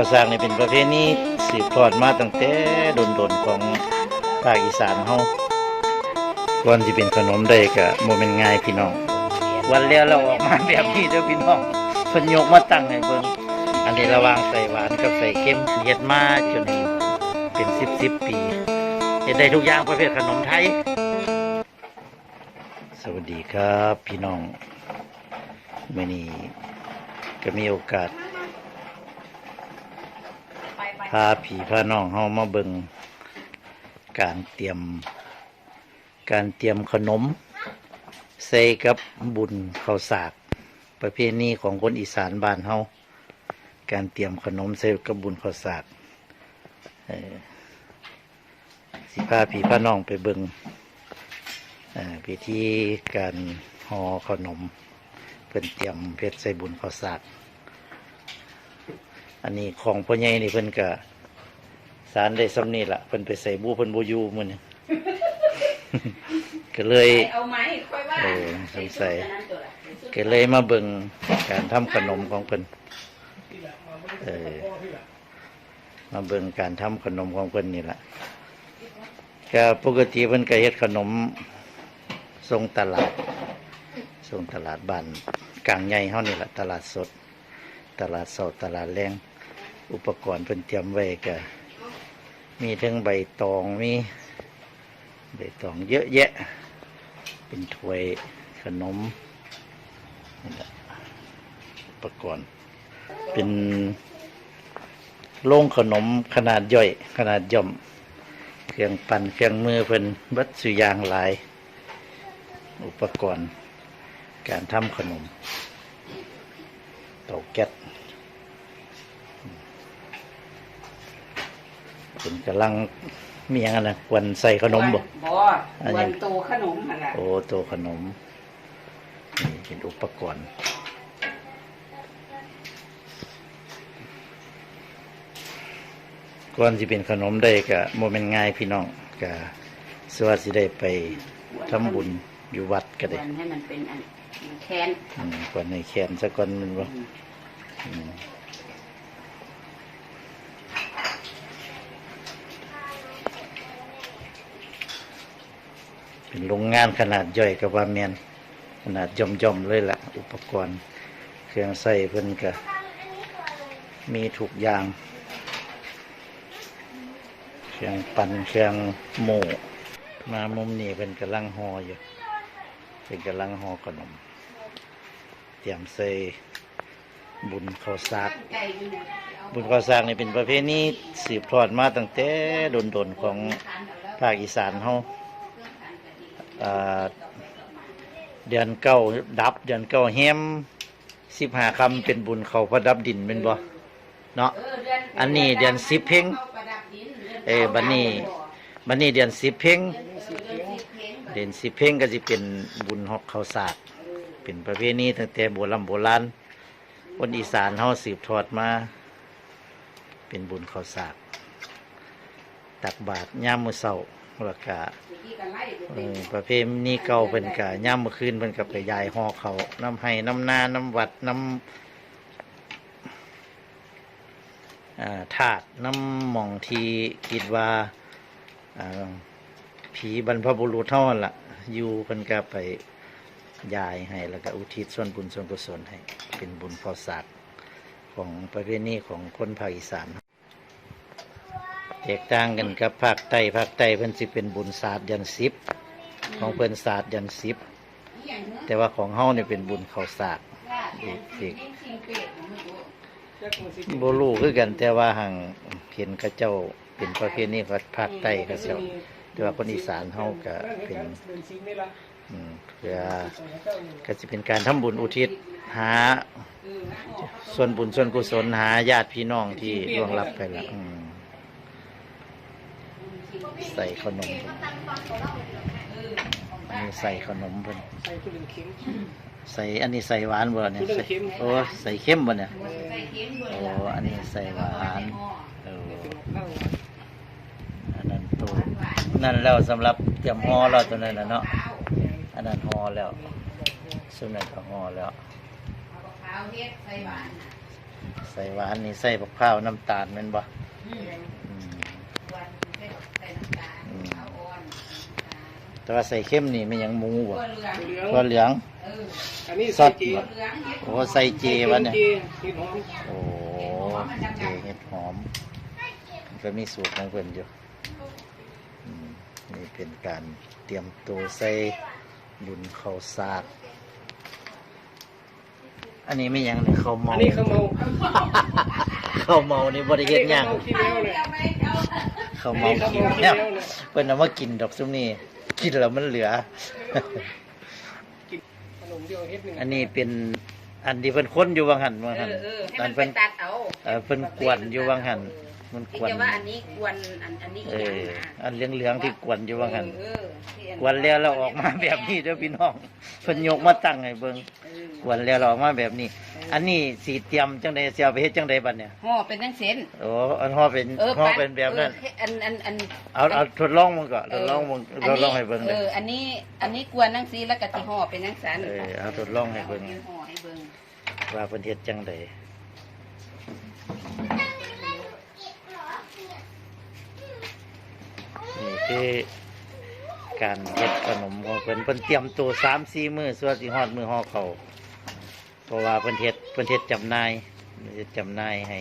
ก่อสร้างนี่เป็นประเพณีสืบทอดมาตั้งแต่ดนๆของภาคอีสานเฮาก่อนสิเป็นขนมได้ก็บ่แม่นง่ายพี่น้อง วันแล้วเราออกมาแบบนี้เด้อพี่น้องเพิ่นยกมาตั้งให้เบิ่งอันนี้ระหว่างใส่หวานกับใส่เค็มเฮ็ดมาจนเป็น 10 10 ปีเฮ็ดได้ทุกอย่างประเภทขนมไทย สวัสดีครับพี่น้องมื่อนี้ก็มีโอกาส พาผีพาน้องเฮามาเบิงการเตรียม การเตรียมขนม ใส่กับบุญข้าวสาก ประเพณีของคนอีสานบ้านเฮาการเตรียมขนมใส่กับบุญข้าวสากสิพาผีพาน้องไปเบิงอ่าพิธีการห่อขนม เพิ่นเตรียมเพชรใส่บุญข้าวสาก อันนี้ของพ่อใหญ่นี่เพิ่นก็สารได้สำนี่ละเพิ่นไปใส่บูเพิ่นบูอยูมื้อนี้ก็เลยเอาไม้ค่อยว่าเออสงสัยก็เลยมาเบิ่งการทำขนมของเพิ่นเออมาเบิ่งการทำขนมของเพิ่นนี่ล่ะก็ปกติเพิ่นก็เฮ็ดขนมส่งตลาดส่งตลาดบ้านกลางใหญ่เฮานี่ล่ะตลาดสด ตลาดสดตลาดแรงอุปกรณ์เพิ่นเตรียมไว้ก็มีทั้งใบตองมีใบตองเยอะแยะ เป็นถ้วยขนมอุปกรณ์ เป็นโล่งขนมขนาดย่อย ขนาดย่อม เครื่องปั่นเครื่องมือเพิ่นเบัดสุยางหลาย อุปกรณ์การทำขนมเตาแก๊ส เป็นกำลังมีอย่างนั้นนะวันใส่ขนมบ่ บ่อันนี้ วันโตขนมหั่นล่ะโอ้ตัวขนม นี่เป็นอุปกรณ์ ก่อนสิเป็นขนมได้ก็โมเมนง่ายพี่น้องก็สวัสดีได้ไปทำบุญอยู่วัดก็ได้วันให้มันเป็นอันแคนอืมก่อนในแขนสักก่อนแมันบ่อืม เป็นโรงงานขนาดย่อยกับว่าแมนขนาดย่อมๆเลยละอุปกรณ์ เครื่องใส่เพิ่นก็มีทุกอย่าง เครื่องปั่นเครื่องโม่มามุมนี้เพิ่นกำลังห่ออยู่เพิ่นกำลังห่อขนม เตรียมใส่บุญข้าวสากบุญข้าวสากนี่เป็นประเพณีสืบทอดมาตั้งแต่โดนๆของภาคอีสานเฮา เดือนเก้าดับ เดือนเก้าแฮมสิบห้าคำเป็นบุญเขาพระดับดินเป็นบ่เนาะอันนี้เดือนสิบเพ็งเออบัดนี้บันนี้เดือนสิบเพ่งเดือนสิบเพ่งก็จะเป็นบุญหอกข้าวสากเป็นประเพณีตั้งแต่โบราณโบราณคนอีสานเฮาสืบทอดมา เป็นบุญเข้าวสากตักบาตรย่ามมือเช้า แล้วก็ประเพณีเก่าเพิ่นก็ย่ามมื้อคืนเพิ่นก็ไปยายห่อเขาน้ำให้น้ำนาน้ำวัดน้ำอ่าธาตุน้ำหม่องที่คิดว่าผีบรรพบุรุษเท่านั้นล่ะอยู่เพิ่นก็ไปยายให้ แล้วก็อุทิศส่วนบุญส่วนกุศลให้ เป็นบุญพอสตร์ของประเพณีของคนภาคอีสาน แตกต่างกันกับภาคใต้ภาคใต้เพิ่นสิเป็นบุญศาสตร์ยันสิบของเพิ่นศาสตร์ยันสิบแต่ว่าของเฮาเนี่ยเป็นบุญเข้าวสากอีกอีกบรูคือกันแต่ว่าห่างเห็นข้าเจ้าเป็นประเพณีของภาคใต้ข้าเจ้าแต่ว่าคนอีสานเฮาก็เป็นเพื่อก็จะเป็นการทำบุญอุทิศหา ส่วนบุญส่วนกุศลหาญาติพี่น้องที่ล่วงลับไปแล้ว ใส่ขนมเพิ่นอันนี้ใส่ขนมเพิ่นใส่ผู้หนึ่งเข็มใส่อันนี้ใส่หวานบ่เนี่ยผู้หนึ่ใส่งเข็มโอ้ใส่เข้มบ่เนี่ยใส่เค็มด้วยโอ้ล่ะอันนี้ใส่หวานเออเอาอันนั้นตัวนั่นแล้วสำหรับเตรียมห่อแล้วตัวนั้นน่ะเนาะอันนั้นห่อแล้วส่วนนั้นก็ห่อแล้วเอาข้าวเฮ็ดใส่หวานน่ะใส่หวานนี่ใส่บักพร้าวน้ำตาลแม่นบ่ อืม อืม วันใส่ใส่น้ำตาลข้าวอ่อนน้ำตาล แต่ว่าใส่เข้มนี่มันยังหมูบ่ตัวเหลืองเหลืองก็เหลืองเอออันนี้ซอใส่สจีตัวเหลืองเฮ็ดโอ้ใส่เจวะเนี่ยจีเห็ดหอมโอ้เจเห็ดหอมมันก็มีสูตรของเพิ่นอยู่อืมนี่เป็นการเตรียมตัวใส่บุญข้าวสากอันนี้ไม่ยังเลยข้าวเมาอันนี้ข้าวเมา ข้าวเมานี่บริเฮ็ดหยังอันนี้ข้าวเมาขี้แล้วเนี่ยข้าวเมากินเนี่ยเพิ่นเอามากินดอกซุมนี้กินแล้วมันเหลือกินขนมเดียวเฮ็ดหนึ่งอันนี้เป็นอันที่เพิ่นค้นอยู่ว่างหันว่างเอหันอเออให้อัมันนไปเพิ่นตัดเอา เออเพิ่นกวนอยู่ว่างหัน มันกที่วนจะว่าอันนี้กวนอันอันนี้เออีกอย่างอนะอันเหลืองๆที่กวนอยู่ว่างหันเออที่อักวนแล้วเราออกมาแบบนี้เด้อพี่น้องเพิ่นยกมาตั้งให้เบิ่งเออกวนแล้วเราออกมาแบบนี้ อันนี้สีเตรียมจังได๋สิเอาไปเฮ็ดจังไดบัดเนี่ยห่อเป็นทั้งเส้นโอ้อันห่อเป็นเออห่อปัดเป็นแบบนั้น เอออันอันอัน เอาเอาทดลองมันก่อนทดลองมันทดลองให้เบิ่งเอเลยอ อันนี้ อันนี้กวนทั้งสีแล้วก็สิห่อเป็นทั้งสันเออเอาทดลองให้เบิ่ง ห่อให้เบิ่งว่าเพิ่นเฮ็ดจังได นี่คือการเฮ็ดขนมของเพิ่นเพิ่นเตรียมตัว3-4มื้อส่วนสิฮอดมือห่อเขาเพราะว่าเพิ่นเฮ็ดเพิ่นเฮ็ดจำหนายเพิ่นเฮ็ดจำหนายให้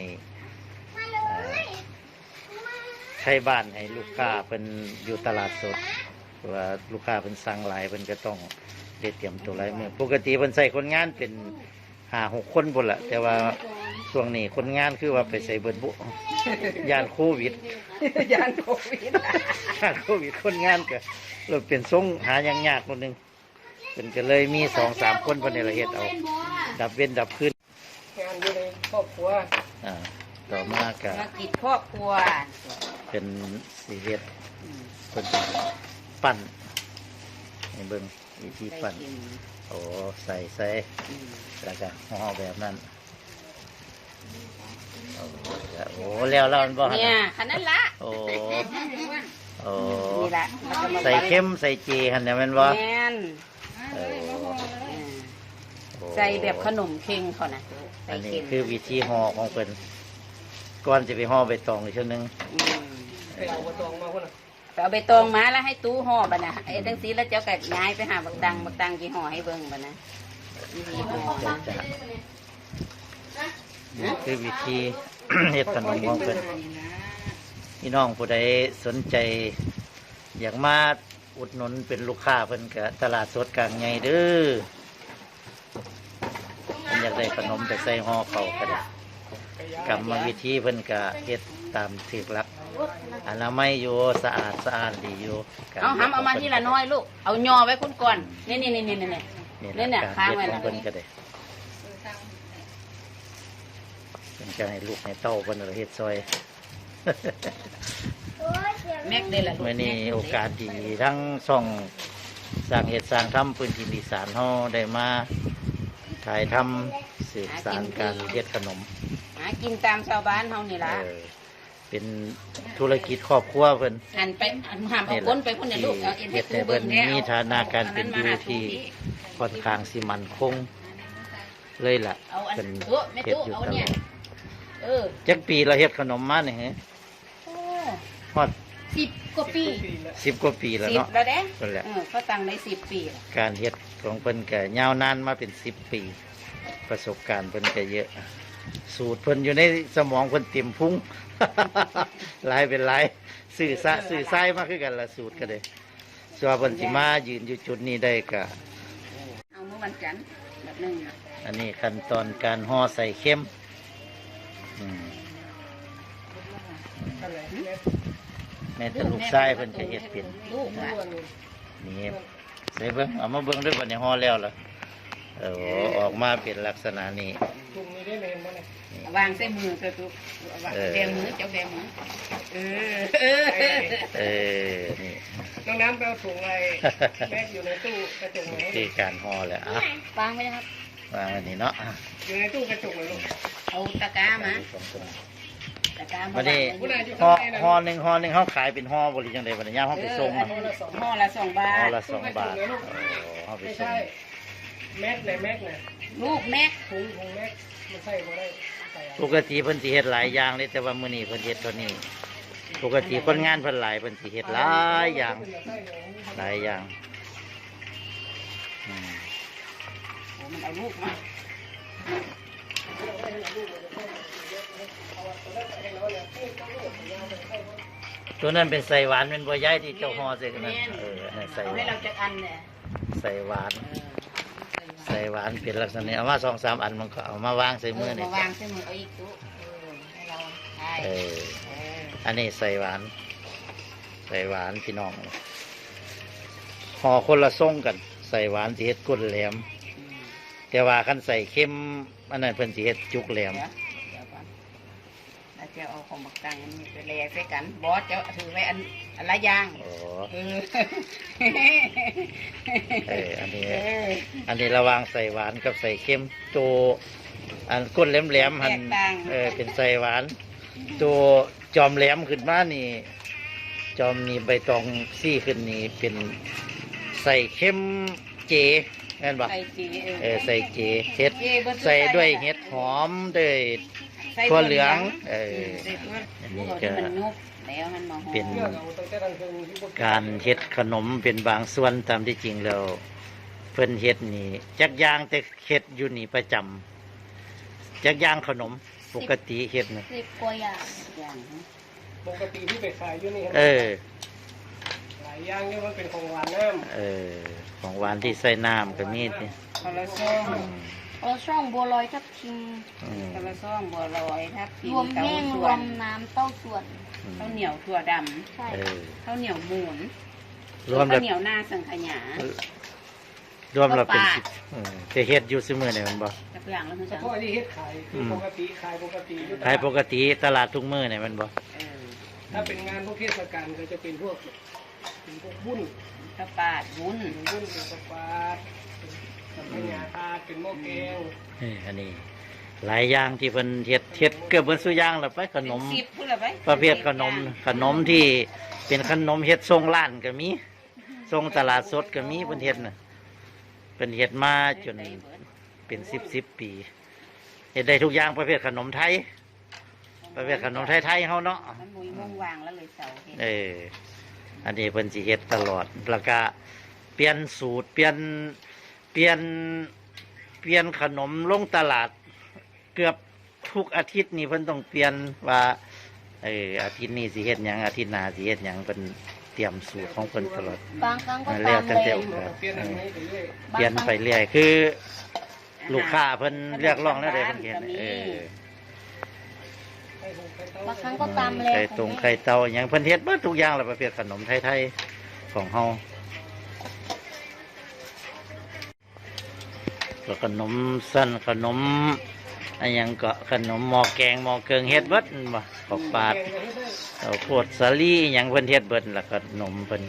ใช้บ้านให้ลูกค้าเพิ่นอยู่ตลาดสดเพราะว่าลูกค้าเพิ่นสั่งหลายเพิ่นก็ต้องได้เตรียมตัวหลายมือปกติเพิ่นใส่คนงานเป็นห้าหกคนพุ่นละแต่ว่า ช่วงนี้คนงานคือว่าไปใส่เบิดบุยานโควิดยานโควิดยานโควิดคนงานก็เราเป็นทรงหายังยากคนหนึ่งเป็นก็เลยมีสองสามคนคนในละเฮ็ดเอา ดับเว้นดับขึ้นงานอยู่ในครอบครัวอ่าต่อมาก็มากิจครอบครัว เป็นสีเฮ็ดเป็นปั้นให้เบิ่งวิธีปั้นใส่กินโอ้ใส่ใส่อืมแล้วก็ห่อแบบนั้น โอ้โอ้แล้วแล้วมันบ่หั่นเนี่ยน่ะคันนั้นละโอ้โอ้นี่ละแล้วก็มาใส่เข้มใส่เจหั่นเนี่ยแมันบ่แม่นโอ้อืมโอ้ใส่แบบขนมเค็งเขานะใส่อันนี้เค็มคือวิธีห่อของเพิ่นก่อนจะไปห่อใบตองอีกเช่นนึงอืมไปเอาบะตองมาคนน่ะไปเอาใบตองมาแล้วให้ตู้ห่อบัดนะไอ้ทั้งสีแล้วเจ้าก็ย้ายไปหาบักตังบักตังกี่ห่อให้เบิ่งบัดนะวิธีห่อจะจะนี่ คือวิธีเฮ็ดขนมของเพิ่นพี่น้องผู้ใดสนใจ อยากมาอุดหนุนเป็นลูกค้าเพิ่นก็ตลาดสดกลางใหญ่เด้อเพิ่นอยากได้ขนมไปใส่ห่อเขาก็ได้กรรมวิธีเพิ่นก็เฮ็ดตามที่หลักอนามัยอยู่สะอาดสะอาดดีอยู่กรเอาหำเอามาทีละน้อยลูกเอายอไว้คุณก่อนนี่นี่นี่นี่นี่นี่นี่แหเนี่ละยการค้างเฮ็ดไว้ของนะเพิ่นก็ได้เป็ นการให้ลูกให้เต้าเพิ่นเอาเฮ็ดซอย แม็กเด้ละลูกเมื่อนี้โอกาสดีทั้งช่องสร้างเหตุสร้างทำพื้นที่อีสานเฮาได้มาถ่ายทำสืบสารการเฮ็ดขนมหากินตามชาวบ้านเฮานี่ล่ะเออเป็นธุรกิจครอบครัวเพิ่นหันไปหันหามเอาก้นไปพุ่นน่ะลูกเอาเอ็นเฮ็ให้ดครูให้เพิ่เบิ่นงแล้วมีฐานะการเป็นอยู่ที่ค่อนข้างสิมั่นคง เลยล่ะเอาอันเป็นตัวแม่เฮ็ดตู้อยู่เอาตลเนี่ยอด เออจักปีเราเฮ็ดขนมมานี่ฮะโอ้ฮอดสิบกว่าปีปีละสิบกว่าปีแล้วสิบเนาะแล้วเด้นั่นแหละ เออเขาตั้งได้สิบปีแล้วการเฮ็ดของเพิ่นก็ยาวนานมาเป็นสิบปี ประสบการณ์เพิ่นก็เยอะ สูตรเพิ่นอยู่ในสมองเพิ่นเต็มพุง หลายเป็นหลายสื่อสะสื่อสายมากคือกันละสูตรก็ได้ส่วนเพิ่นสิมายืนอยู่จุดนี้ได้ก็เอาเมื่อวันจันทร์แบบหนึงน่ะอันนี้ขั้นตอนการห่อใส่เข้ม แม้แต่ลูกชายเพิ่นก็เฮ็ดเป็นลูกอะอ้วนนี่ใส่เบิ่งเอามาเบิ่งด้วยบัดนี้ห่อแล้วล่ะเออออกมาเป็นลักษณะนี้ปรุงนี่ได้เลยมั้งเนี่ยวางใส่มือตัวตุ๊กวางเออแบมือเจ้าแบมือเออเออเออนี่น้องน้ำไปเอาถุงอะไรแม็กอยู่ในตู้กระจกไหนวิธีการห่อแล้วอะวางไว้นะครับวางอันนี้เนาะอะอยู่ในตู้กระจกเลยลูกเอาตะกร้ามา สองคนตะกร้ามาวันนี้วางไว้ห่อห่อหนึ่งห่อหนึ่งเขาขายเป็นห่อบริจังไดบัดนี้ย่ามเขาไปส่งเอออะอันนี้ห่อละสองบาห่อท ละสองบาทโอ้เขาไปไม่ส่งใช่แม็กเลยแม็กเนี่ยลูกแม็กถุงถุงแม็กมันใส่มาได้ปกติเพิ่นสิเฮ็ดหลายอย่างเลยแต่ว่ามื้อนี้เพิ่นเฮ็ดตัวนี้ ปกติคนงานเพิ่นหลายเพิ่นสิเฮ็ดหลายอย่างหลายอย่างอืมโอ้มันเอาลูกมา ตัวนั้นเป็นใส่หวานเป็นบัวใหญ่ที่เจ้าห่อใส่กันนั่นเอออันนั้นใส่เอาหให้วาเรานจะอันเนี่ยใส่หวานเออใส่หวานเป็นลักษณะนี้เอามาสองสามอันมันก็เอามาวางใส่เอมืออนี่มาวางใส่มือเอาอีกตู้เออให้เราใช่เออ เอออันนี้ใส่หวาน ใส่หวานพี่น้องห่อคนละทรงกัน ใส่หวานสิเฮ็ดก้นแหลมอืมแต่ว่าคันใส่เข้มอันนั้นเพิ่นสิเฮ็ดจุกแหลม เดี๋ยวเดี๋ยวก่อนแล้ว จะเอาของบักตังอันนี้ไปแลใส่กัน บอสจะถือไว้อันอันละอย่างโอ้เออเอออันนี้ เอออันนี้ระหวางใส่หวานกับใส่เข้มตัวอันก้นแหลมๆหันแตกต่างเออเป็นใส่หวาน ตัวจอมแหลมขึ้นมานี่ จอมนี่ใบตองซี่ขึ้นนี่เป็นใส่เข้มเจแม่นบ่ใส่จีเออใส่เจเฮ็ดเจบิใส่ด้วยเห็ดหอมด้วย ใส่ถั่วเหลืองเออใส่ถั่วอันนี้ถั่วก็ที่มันนุบแล้วมันมาหอมเป็นเลือกเอาตั้งแต่ดังเทิงที่บ่การเฮ็ดขนมเป็นบางส่วนตามที่จริงแล้วเพิ่นเฮ็ดนี่จักอย่างแต่เฮ็ดอยู่นี่ประจำจักอย่างขนมปกติเฮ็ดนี่สิบกว่าอย่างอย่างปกติที่ไปขายอยู่นี่เออหลายอย่างเนี่ยมันเป็นของหวานน้ำเออของหวานที่ใส่น้ำก็มีนี่คอลลาซ่ องอืมเราช่องบัวลอยทับทิมอืมคอลลาซ่องบัวลอยทับทิรวมเต้าแห้งรส่ววนมน้ำเต้าส่วนข้าวเหนียวถั่วดใช่ เออำข้าวเหนียวมูนรวมแล้ข้าววเหนียวหน้าสังขยา รวมแล้วเป็นปลาสิบเออจะเฮ็ดอยู่ซุมื้อนี่แมันบ่จักอย่างแล้วคือเฉจังพาะที่เฮ็ดขายคือปกติขายปกติอยู่ขายปกติตลาดทุกมื้อนี่แมันบ่เออถ้าเป็นงานพวกเทศกาลก็จะเป็นพวกเป็นพวกบุญข้าวปาดวุ้น เป็นบุญเป็นกระปาด เป็นพญาทาดเป็นหม้อแกงเอออันนี้ หลายอย่างที่เพิ่นเฮ็ดเฮ็ดเกือบเบิดซุอย่างแล้วไปขนมเป็นสิบพูดเลยไปประเภทขนมขนมที่เป็นขนมเฮ็ดทรงร้านก็มีทรงตลาดสดก็มีเพิ่นเฮ็ดน่ะเป็นเฮ็ดมาจนเป็นสิบสิบปีเฮ็ดได้ทุกอย่างประเภทขนมไทย ประเภทขนมไทยๆเฮาเนาะมันมุยม่วงวางแล้วเลยเสาเห็นเอออันนี้เพิ่นสิเฮ็ดตลอดแล้วก็เปลี่ยนสูตรเปลี่ยนเปลี่ยนเปลี่ยนขนมลงตลาด เกือบทุกอาทิตย์นี่เพิ่นต้องเปลี่ยนว่าเอออาทิตย์นี้สิเฮ็ดหยังอาทิตย์หน้าสิเฮ็ดหยังเพิ่นเตรียมสูตรของเพิ่นตลอดบางครั้งก็แล้ตาวมตั้งแต่เลยมันก็เปลี่ยนอันนี้ไปเรื่อยเปลี่ยนไปเรื่อยคือ ลูกค้าเพิ่นเรียกร้องแล้วได้เพิ่นเฮ็ดเออให้หูให้เต้าบางครั้งก็ตามเลยไข่ตรงไข่เตาอหย่างเพิ่นเฮ็ดเบิดทุกอย่างแหละประเภทขนมไทยๆของเฮา ก็ขนมสั้นขนมอันหยังก็ขนมหม้อแกงหม้อเกิงเฮ็ดเบิดนั่นบ่ขอกปาดแกงก็เฮ็ดได้เอาโพดสาลีอหยังเพิ่นเฮ็ดเบิดแล้วก็ขนมเพิ่น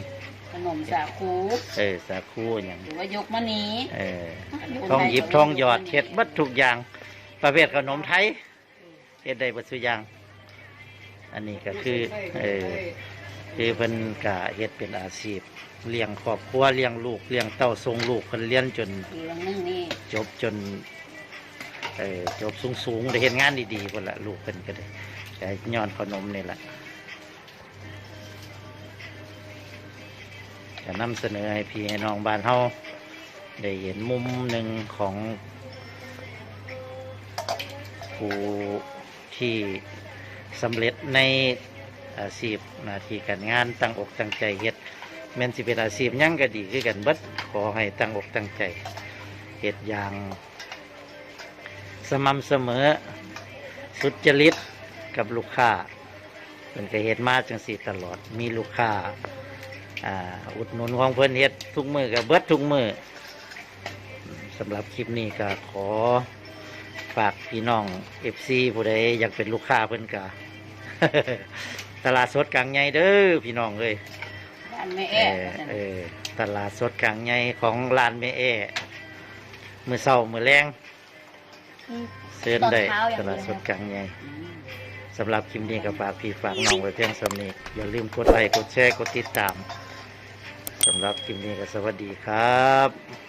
ขนมสาคูเออสาคูอหยังหรือว่ายกมะนีเออทองหยิบทองหยอดเฮ็ดเบิดทุกอย่าง ประเภทขนมไทยเฮ็ดได้เบิดทุกอย่าง อันนี้ก็คือเออ คือเพิ่นกะเฮ็ดเป็นอาชีพเลี้ยงครอบครัวเลี้ยงลูกเลี้ยงเต้าทรงลูกเพิ่นเรียนจนคือเรื่องนึงนี่จบจนเออจบสูงๆได้เห็นงานดีๆพุ่นละลูกเพิ่นก็ได้แต่ย้อนขนมนี่แหละจะนำเสนอให้พี่ให้น้องบ้านเฮาได้เห็นมุมหนึ่งของผู้ที่สำเร็จใน อาชีพหน้าที่การงานตั้งอกตั้งใจเฮ็ดแม้นสิเป็นอาชีพยังก็ดีคือกันเบิดขอให้ตั้งอกตั้งใจเหตุอย่างสม่ำเสมอสุจริตกับลูกค้าเป็นก็เหตุมาจังสีตลอดมีลูกค้าอุดหนุนของเพื่อนเฮ็ดทุกมือกับเบิดทุกมือสำหรับคลิปนี้ก็ขอฝากพี่น้องเอฟซีผู้ใดอยากเป็นลูกค้าเพื่อนกะ ตลาดสดกลางใหญ่เด้อพี่น้องเลยบ้านแม่เอแอ๊อเออตลาดสดกลางใหญ่ของร้านแม่แอมือเศร้ามือแรงอืมเชิญได้ตอนเช้าอย่างตเดียวลาดสดกลางใหญ่มสำหรับคลิปนี้ก็ฝากพี่ฝากน้องไว้เพียงสำนี้อย่าลืมกดไลค์กดแชร์กดติดตามสำหรับคลิปนี้ก็สวัสดีครับ